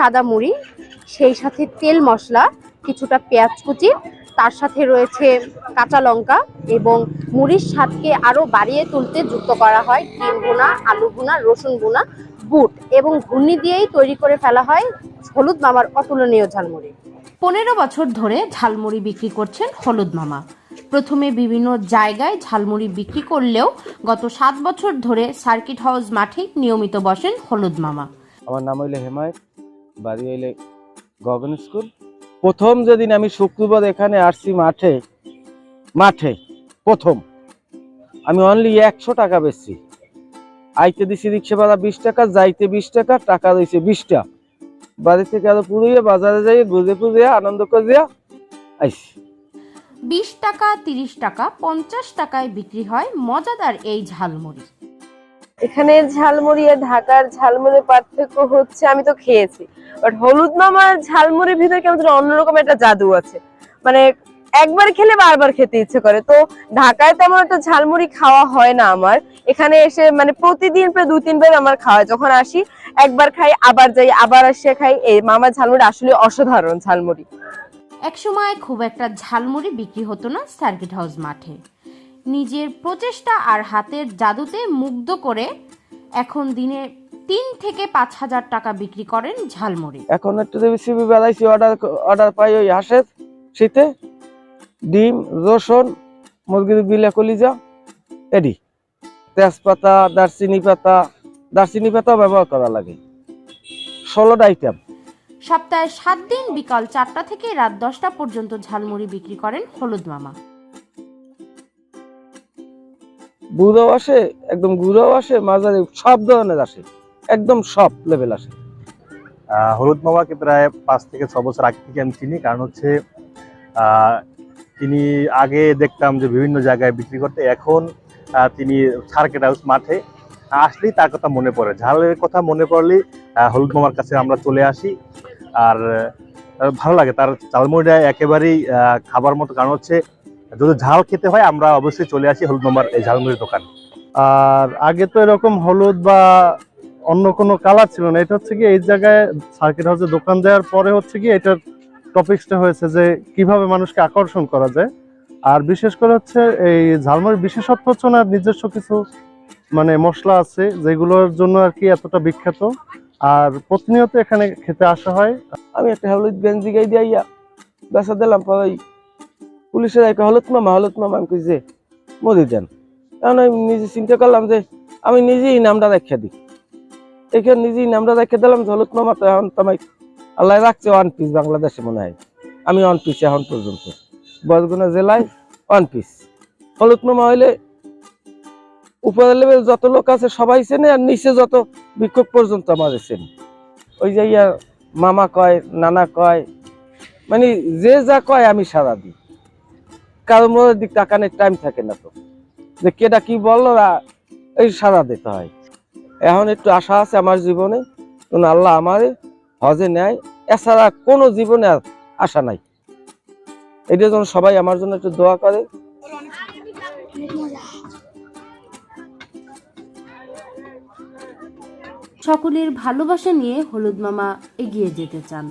সাদা মুড়ি সেই সাথে তেল মশলা কিছুটা পেঁয়াজ কুচি তার সাথে রয়েছে কাঁচা লঙ্কা এবং মুড়ির স্বাদকে আরও বাড়িয়ে তুলতে যুক্ত করা হয় ডিম ভুনা আলু ভুনা রসুন ভুনা বুট এবং ঘূর্ণি দিয়েই তৈরি করে ফেলা হয় হলুদ মামার অতুলনীয় ঝালমুড়ি। পনেরো বছর ধরে ঝালমুড়ি বিক্রি করছেন হলুদ মামা। প্রথমে বিভিন্ন জায়গায় ঝালমুড়ি বিক্রি করলেও গত সাত বছর ধরে সার্কিট হাউস মাঠে নিয়মিত বসেন হলুদ মামা। আমার নাম হইলে হেমায়ত। বাড়ি হইলে গভর্নমেন্ট স্কুল? প্রথম যেদিন আমি শুক্রবার এখানে আসছি মাঠে মাঠে, প্রথম। আমি অনলি একশো টাকা বেচছি। আইতে দিছি রিক্সা ভাড়া বিশ টাকা, যাইতে বিশ টাকা টাকা রয়েছে বিশটা। বাড়ি থেকে আরও পুরুইয়া বাজারে যাই ঘুরে ফুরে আনন্দ করিয়া আইসি বিশ টাকা, তিরিশ টাকা, পঞ্চাশ টাকায় বিক্রি হয় মজাদার এই ঝালমুড়ি। এখানে ঝালমুড়ি আর ঢাকার ঝালমুড়ির পার্থক্য হচ্ছে আমি তো খেয়েছি। বাট হলুদ মামার ঝালমুড়ির ভিতরে কেমন অন্যরকম একটা জাদু আছে। মানে একবার খেলে বারবার খেতে ইচ্ছে করে। তো ঢাকায় তেমন একটা ঝালমুড়ি খাওয়া হয় না আমার। এখানে এসে মানে প্রতিদিন প্রায় দু তিনবার আমার খাওয়া। যখন আসি, একবার খাই, আবার যাই, আবার আসে খাই। এই মামার ঝালমুড়ি আসলে অসাধারণ ঝালমুড়ি। একসময় খুব একটা ঝালমুড়ি বিক্রি হতো না সার্কিট হাউস মাঠে। নিজের প্রচেষ্টা আর হাতের জাদুতে মুগ্ধ করে এখন দিনে তিন থেকে পাঁচ হাজার টাকা বিক্রি করেন ঝালমুড়ি। এখন একটু সিবি বেলাইছি অর্ডার অর্ডার পাই ওই হাঁসের শীতে। ডিম রসুন মুরগির বিলে কলিজা এডি তেজপাতা দারচিনি পাতা দারচিনি পাতা ব্যবহার করা লাগে। ষোলোটা আইটেম সপ্তাহে সাত দিন বিকাল চারটা থেকে রাত দশটা পর্যন্ত ঝালমুড়ি বিক্রি করেন হলুদ মামা। বুড়ো আসে, একদম গুঁড়ো আসে, মাঝারি সব ধরনের আসে, একদম সব লেভেল আসে। হলুদ মামাকে প্রায় পাঁচ থেকে ছ বছর আগে থেকে আমি চিনি, কারণ হচ্ছে তিনি আগে দেখতাম যে বিভিন্ন জায়গায় বিক্রি করতে, এখন তিনি সার্কেট হাউস মাঠে, আসলেই তার কথা মনে পড়ে। ঝালের কথা মনে পড়লেই হলুদ মামার কাছে আমরা চলে আসি, আর ভালো লাগে, তার চালমুড়িটা একেবারেই খাবার মতো, কারণ হচ্ছে যদি ঝাল খেতে হয় আমরা অবশ্যই চলে আসি হলুদ নম্বর এই ঝালমুড়ির দোকান। আর আগে তো এরকম হলুদ বা অন্য কোনো কালার ছিল না। এটা হচ্ছে কি এই জায়গায় সার্কিট হাউসে দোকান দেওয়ার পরে হচ্ছে কি এটার টপিকসটা হয়েছে যে কীভাবে মানুষকে আকর্ষণ করা যায়। আর বিশেষ করে হচ্ছে এই ঝালমুড়ির বিশেষত্ব হচ্ছে না নিজস্ব কিছু মানে মশলা আছে যেগুলোর জন্য আর কি এতটা বিখ্যাত। আর প্রতিনিয়ত এখানে খেতে আসা হয়। আমি একটা হলুদ গেঞ্জি গাই দিয়া বেসা দিলাম পরে ওই পুলিশের একটা হলুদ মামা হলুদ মামা আমি যে মরি দেন। কারণ আমি নিজে চিন্তা করলাম যে, আমি নিজেই নামটা রেখে দিই। এখানে নিজেই নামটা রেখে দিলাম যে, হলুদ মামা তো এখন তোমায় আল্লাহ রাখছে ওয়ান পিস বাংলাদেশে মনে হয়। আমি ওয়ান পিস এখন পর্যন্ত। বরগুনা জেলায় ওয়ান পিস হলুদ মামা হইলে উপরের লেভেল যত লোক আছে সবাই চেনে আর নিচে যত বিক্ষোভ পর্যন্ত আমাদের চেনে। ওই যে ইয়া মামা কয়, নানা কয় মানে যে যা কয় আমি সারা দিই। দিক টাইম থাকে না তো। যে কেটা কি বলল এই দিতে হয়। এখন একটু আশা আছে আমার জীবনে আল্লাহ আমারে হজে নেয়। এছাড়া কোনো জীবনে আশা নাই। এটা যেন সবাই আমার জন্য একটু দোয়া করে। সকলের ভালোবাসা নিয়ে হলুদ মামা এগিয়ে যেতে চান।